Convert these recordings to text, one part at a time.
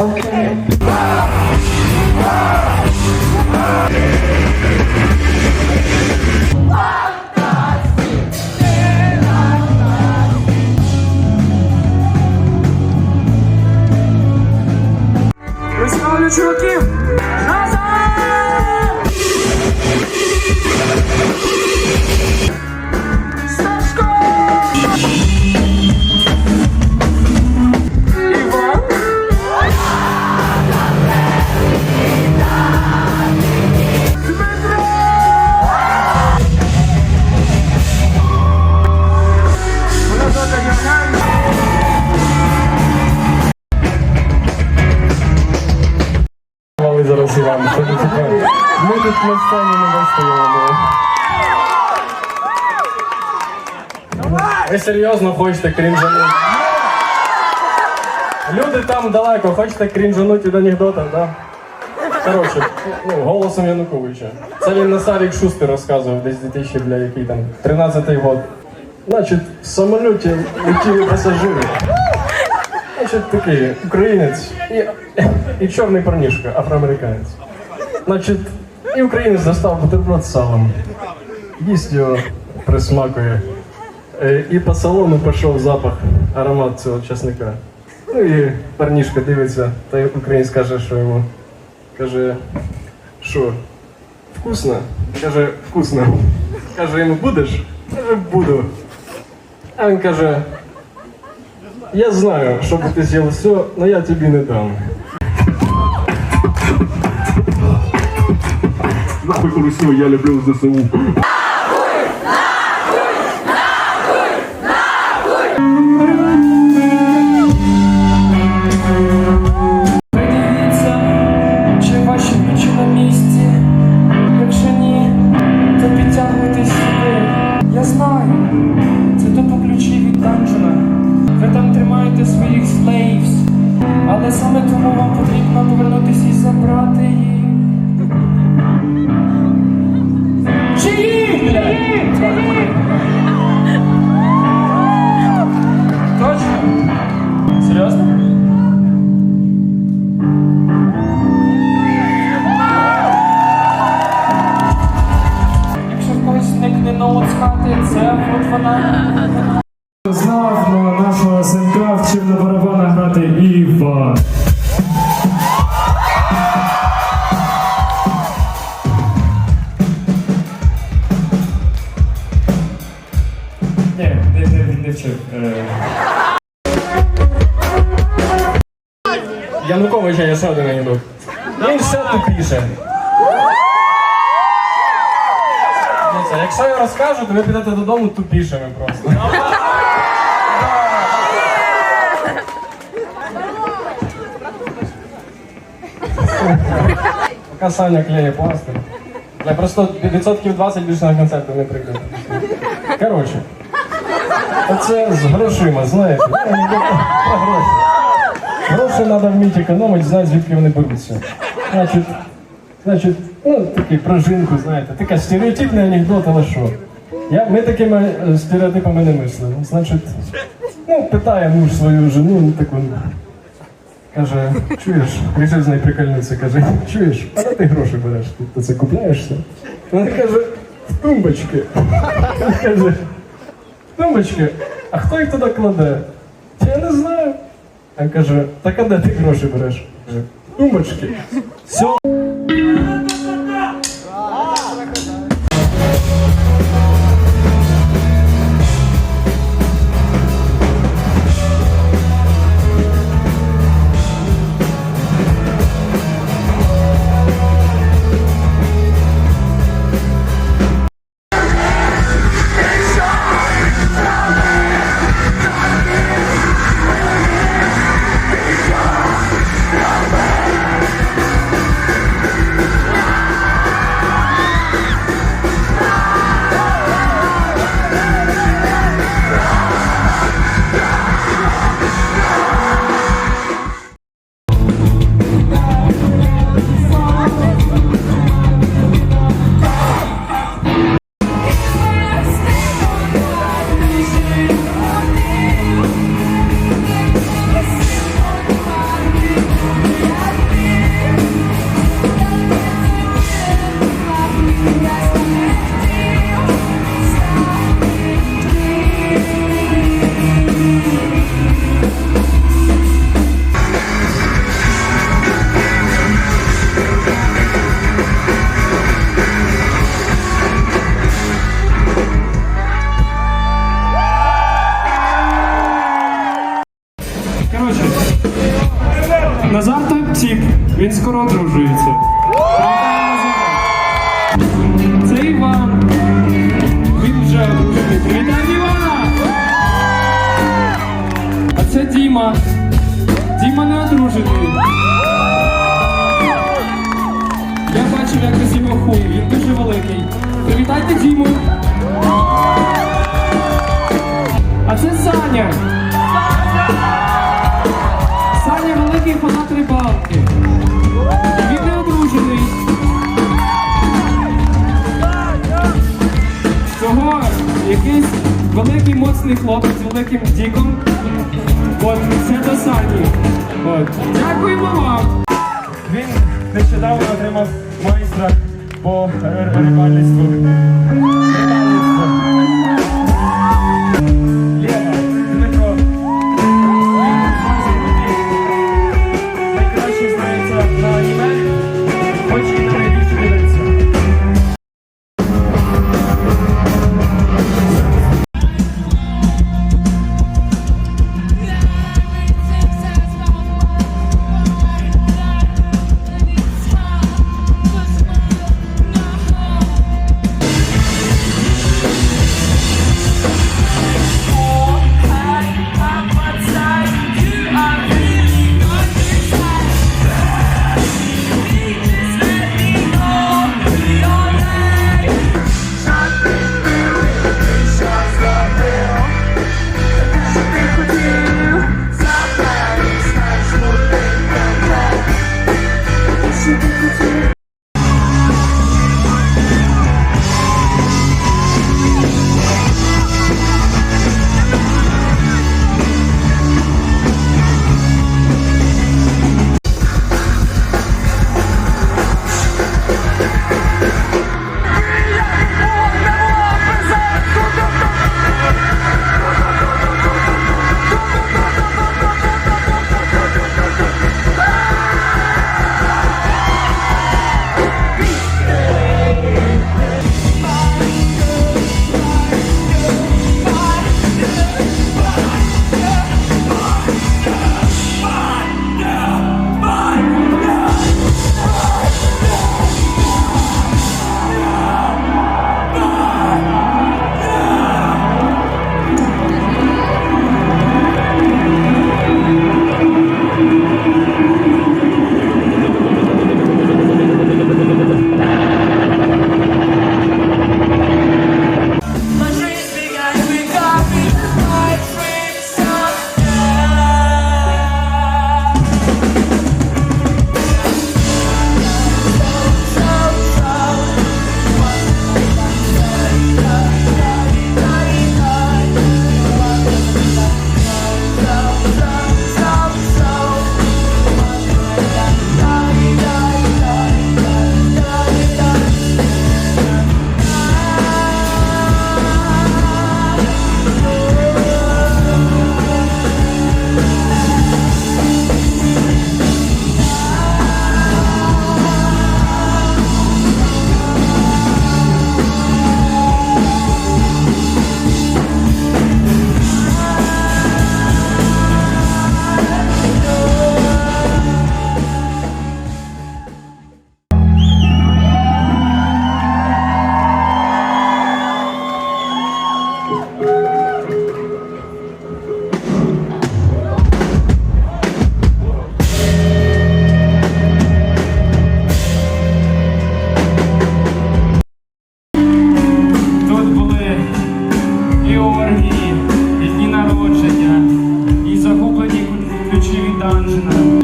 Окей. Виставлю чуваків! Назад! Сцені не вистоїмо. Ви серйозно хочете крінжанути? Люди там далеко, хочете крінжанути від анекдотів, так? Да? Коротше, ну, голосом Януковича. Це він на Сарік Шустер розказував десь 2000, бля, який там, 13-й год. Значить, в самоліті летіли пасажири. Значить, такий українець і, і чорний парнішка, афроамериканець. Значить, і українець достав бутерброд з салом. Їсть його, присмакує. Е, І по салону пішов запах, аромат цього чесника. Ну і парнішка дивиться, та українець каже, що йому. Каже, що, вкусно? Каже, вкусно. Каже, йому будеш? Каже, буду. А він каже, я знаю, що би ти з'їв все, але я тобі не дам. Русю, я люблю ЗСУ. Ще один анекдот. Він все тупіше. Дивіться, Якщо я розкажу, то ви підете додому тупішими просто. Поки Саня клеє пластир. Я просто відсотків 20 більше на концерти не прийду. Коротше. Оце з грошима, знаєте. Про гроші. Гроші треба вміти економити, знати, звідки вони беруться. Значить, значить, ну, такий про жінку, знаєте, така стереотипний анекдот, але що? Я, ми такими е, стереотипами не мислимо. Значить, ну, питає муж свою жену, ну таку. Каже, чуєш, рішив з нею прикольнутися, каже, чуєш, а де ти гроші береш? Ти це купляєшся? Вона каже, в тумбочки. Каже, в тумбочки, а хто їх туди кладе? Я не знаю. Він каже, так а де ти гроші береш? Каже, тумбочки. Все. Назар так тіп, він скоро одружується. Це Іван. Він вже одружений. Діма. Діма не одружений. Я бачив, як з його хуй, він дуже великий. Привітайте Діму. А це Саня. Саня великий фанат рибалки. Він не одружений. Цього якийсь великий моцний хлопець з великим діком. Дякуємо вам. Він нещодавно отримав майстра по. Рибальництву.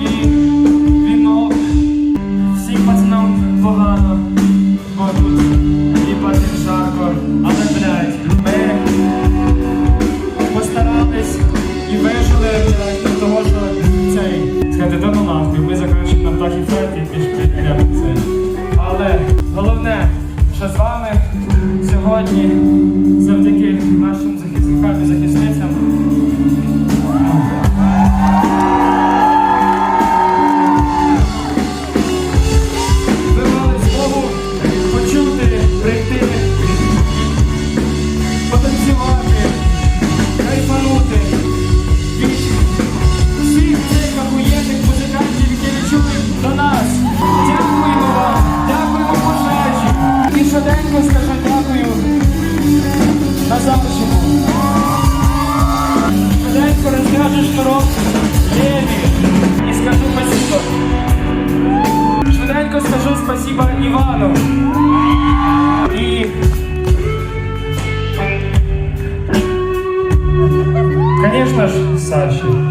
І вінок. Всім пацанам погано, бо тут їбати жарко. Але, блядь, ми постарались і вижили до того, що цей сказати, да ну нахуй, ми закінчимо на птахі фет і пішли цей. Але головне, що з вами сьогодні, Спасибо Ивану. И... Конечно же, Саше.